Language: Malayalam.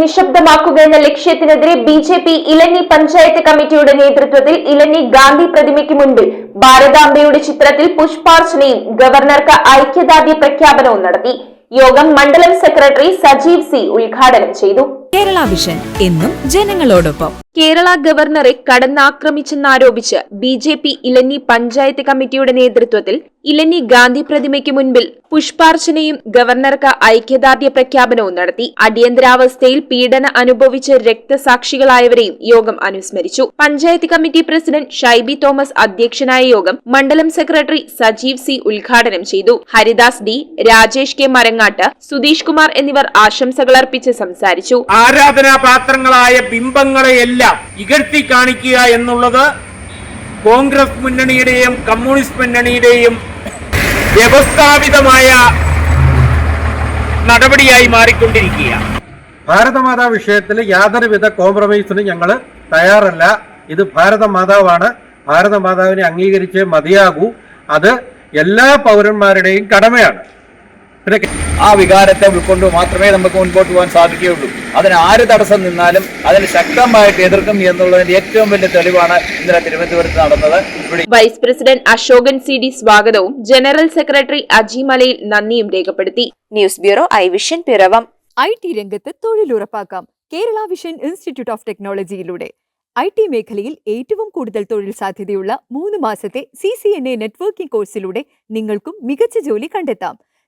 നിശബ്ദമാക്കുക എന്ന ലക്ഷ്യത്തിനെതിരെ B J P Elanji panchayat കമ്മിറ്റിയുടെ നേതൃത്വത്തിൽ ഇലഞ്ഞി ഗാന്ധി പ്രതിമയ്ക്ക് മുൻപിൽ ഭാരതാംബയുടെ ചിത്രത്തിൽ പുഷ്പാർച്ചനയും ഗവർണർക്ക് ഐക്യദാർഢ്യ പ്രഖ്യാപനവും നടത്തി. യോഗം മണ്ഡലം സെക്രട്ടറി സജീവ് സി ഉദ്ഘാടനം ചെയ്തു. കേരള വിഷൻ എന്നും ജനങ്ങളോടൊപ്പം. കേരള ഗവർണറെ കടന്നാക്രമിച്ചെന്നാരോപിച്ച് B J P Elanji panchayat കമ്മിറ്റിയുടെ നേതൃത്വത്തിൽ ഇലഞ്ഞി ഗാന്ധി പ്രതിമയ്ക്ക് മുൻപിൽ പുഷ്പാർച്ചനയും ഗവർണർക്ക് ഐക്യദാർഢ്യ പ്രഖ്യാപനവും നടത്തി. അടിയന്തരാവസ്ഥയിൽ പീഡന അനുഭവിച്ച രക്തസാക്ഷികളായവരെയും യോഗം അനുസ്മരിച്ചു. Panchayat committee president Shaibi Thomas അധ്യക്ഷനായ യോഗം മണ്ഡലം സെക്രട്ടറി സജീവ് സി ഉദ്ഘാടനം ചെയ്തു. ഹരിദാസ് ഡി രാജേഷ് കെ മരങ്ങാട്ട് സുധീഷ് കുമാർ എന്നിവർ ആശംസകൾ അർപ്പിച്ച് സംസാരിച്ചു. ആരാധനാപാത്രങ്ങളായ ബിംബങ്ങളെയെല്ലാം ഇകഴ്ത്തി കാണിക്കുക എന്നുള്ളത് കോൺഗ്രസ് മുന്നണിയുടെയും കമ്മ്യൂണിസ്റ്റ് മുന്നണിയുടെയും വ്യവസ്ഥാപിതമായ നടപടിയായി മാറിക്കൊണ്ടിരിക്കുക ഭാരതമാതാ വിഷയത്തിൽ യാതൊരുവിധ കോംപ്രമൈസിനും ഞങ്ങൾ തയ്യാറല്ല. ഇത് ഭാരതമാതാവാണ്. ഭാരതമാതാവിനെ അംഗീകരിച്ച് മതിയാകൂ. അത് എല്ലാ പൗരന്മാരുടെയും കടമയാണ്. പിന്നെ ആ വികാരത്തെ ഉൾക്കൊണ്ട് മാത്രമേ നമുക്ക് മുൻപോട്ട് പോകാൻ സാധിക്കുകയുള്ളൂ. അതിന് ആര് തടസ്സം നിന്നാലും അതിന് ശക്തമായിട്ട് എതിർക്കും എന്നുള്ളതിന്റെ ഏറ്റവും വലിയ തെളിവാണ് ഇന്നലെ തിരുവനന്തപുരത്ത് നടന്നത്. Vice president Ashokan C D സ്വാഗതവും ജനറൽ സെക്രട്ടറി അജിമലയിൽ നന്ദിയും രേഖപ്പെടുത്തി. News bureau I vision Piravom. I T രംഗത്ത് തൊഴിലുറപ്പാക്കാം. കേരള വിഷൻ ഇൻസ്റ്റിറ്റ്യൂട്ട് ഓഫ് ടെക്നോളജിയിലൂടെ. ഐ ടി മേഖലയിൽ ഏറ്റവും കൂടുതൽ തൊഴിൽ സാധ്യതയുള്ള മൂന്ന് മാസത്തെ C C N A networking കോഴ്സിലൂടെ നിങ്ങൾക്കും മികച്ച ജോലി കണ്ടെത്താം.